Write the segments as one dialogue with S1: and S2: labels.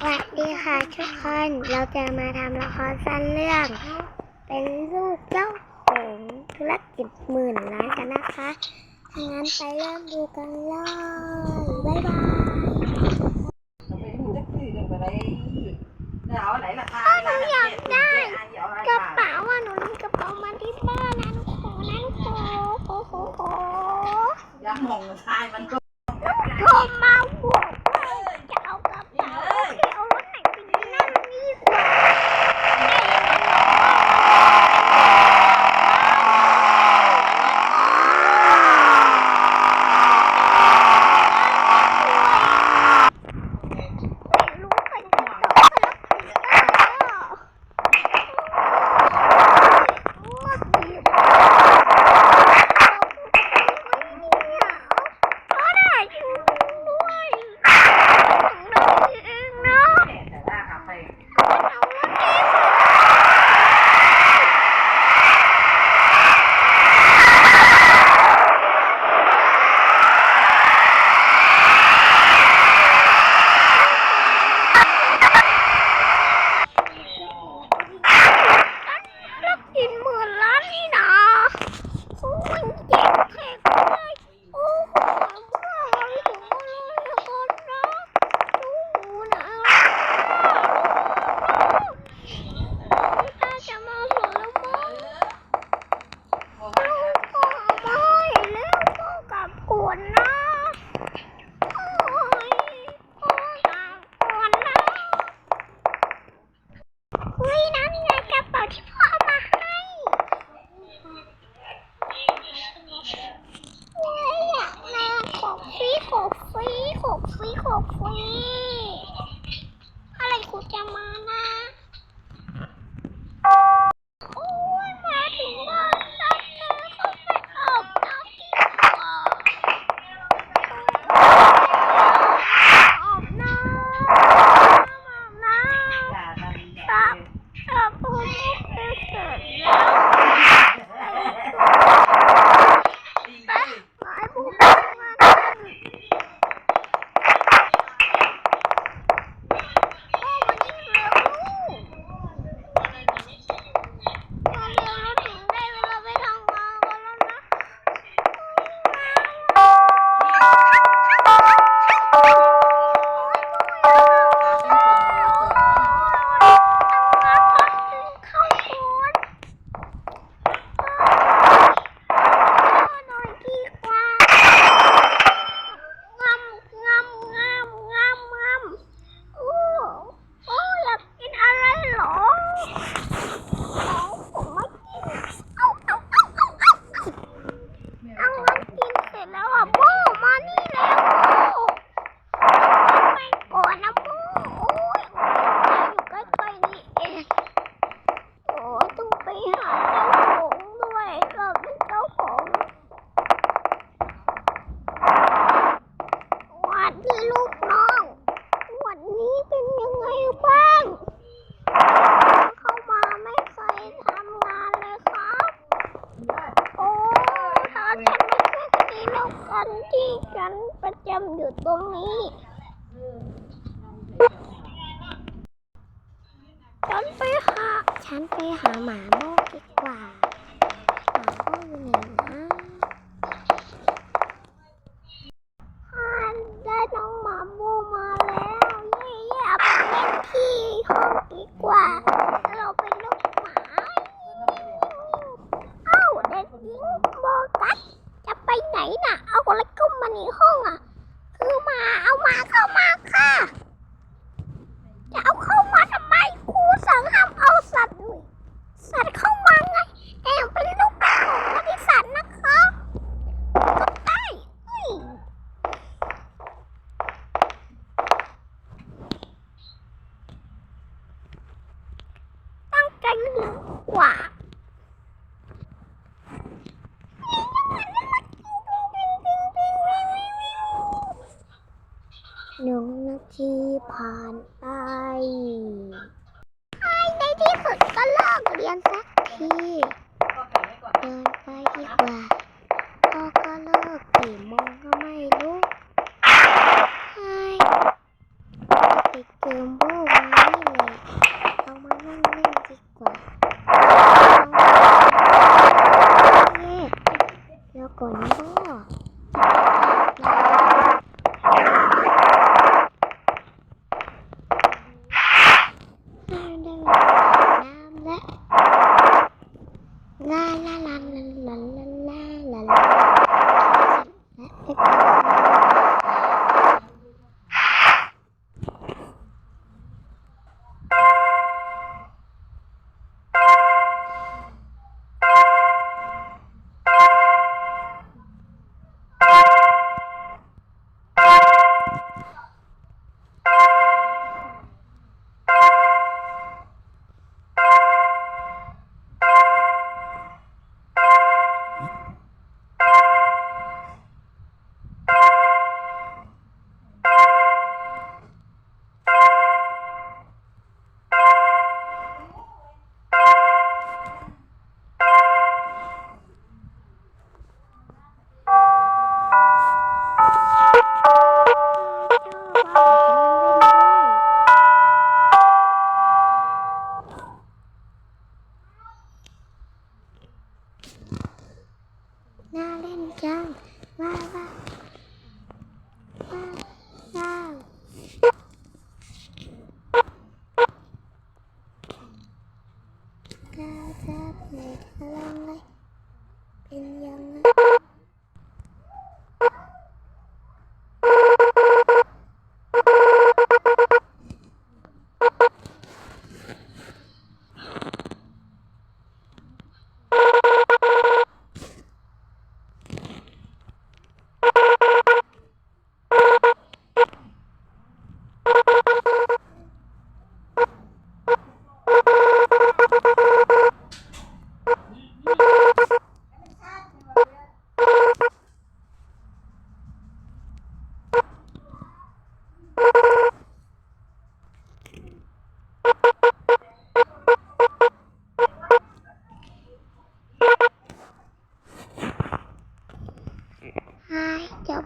S1: สวัสดีค่ะทุกคน เราจะมาทำละครสั้นเรื่อง เป็นลูกเจ้าของธุรกิจหมื่นล้านกันนะคะงั้นไปเริ่มดูกันเลยบ๊ายบาย
S2: หนู
S1: อยากได้ ฟรีขอฟรี ยังไงบ้าง เข้ามาไม่เคยทำงานเลยครับ โอ้ถ้าฉันไม่เคยีลูกกันที่ฉันประจำอยู่ตรงนี้ฉันไปหา ฉันไปหาหมาโมกดีกว่า หมาโมกยู่ไห แล้วก็มาในห้องอะ คือมาเอามาเข้ามาค่ะ จะเอาเข้ามาทำไมครูสั่งห้ามเอาสัตว์สัตว์เข้ามาไงแอบเป็นลูกของบริษัทนะคะก็ได้ตั้งใจเรียนกว่า กันสักที gel.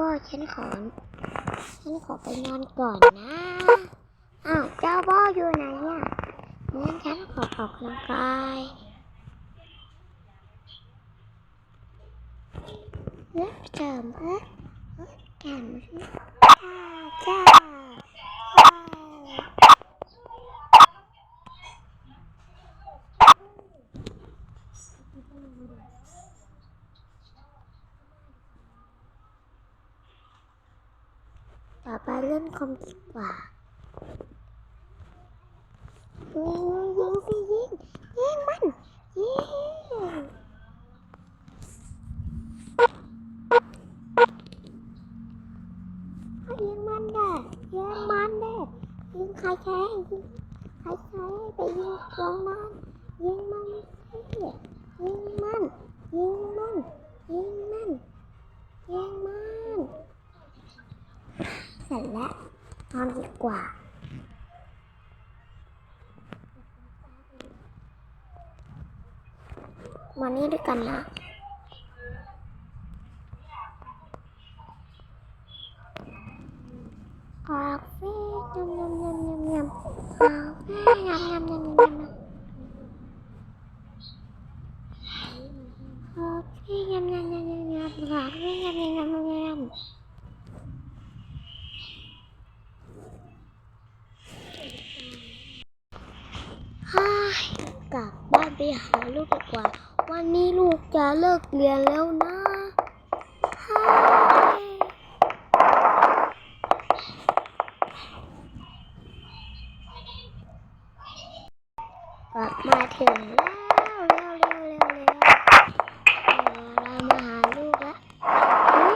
S1: พ่อฉันขอ ฉันขอไปนอนก่อนนะ อ้าว เจ้าพ่ออยู่ไหนอะงั้นฉันขอออกกำลังกายเล็บเจิมเอ๊ะเอ๊ะแก่มจ้าจ้าต่อไปเล่น คอมดีกว่ายิงยิงสิยิงยิงมันยิงยิงมันเด้อยิงมันเด้อยิงใครแพ้ยิงใครแพ้ไปยิงตรงนั้นยิงมันสิยิงมันยิงมันยิงมันยิงมันเสร็จแล้วนอนดีกว่า มานี่ด้วย กันนะกาแฟยำยำยำยำยำกาแฟยำยำยำยำยำกาแฟยำยำยำยำยำกาแฟยำยำยำยำยำฮ่ายกลับบ้านไปหาลูกดีกว่า วันนี้ลูกจะเลิกเรียนแล้วนะกลับมาถึงแล้วเร็วเร็วเร็วเร็วเรามาหาลูกแล้ว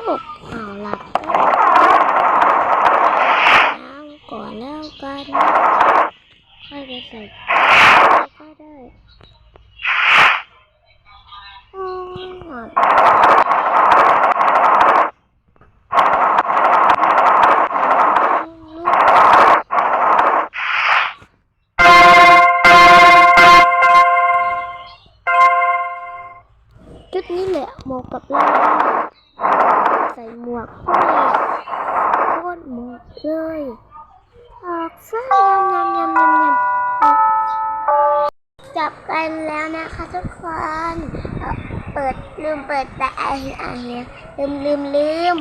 S1: ลูกเอาหลับแล้วน้ำก่อนแล้วกันค่อยไปใส่ก็ได้ โอ้ยหลับชุดนี้แหละเหมาะกับเราใส่หมวกโคตรเหมาะเลยออกฟ้ายำยำยำยำยำจับกันแล้วนะคะทุกคน ปิดลืมเปิดแต่ไอไอลืมลืมลืม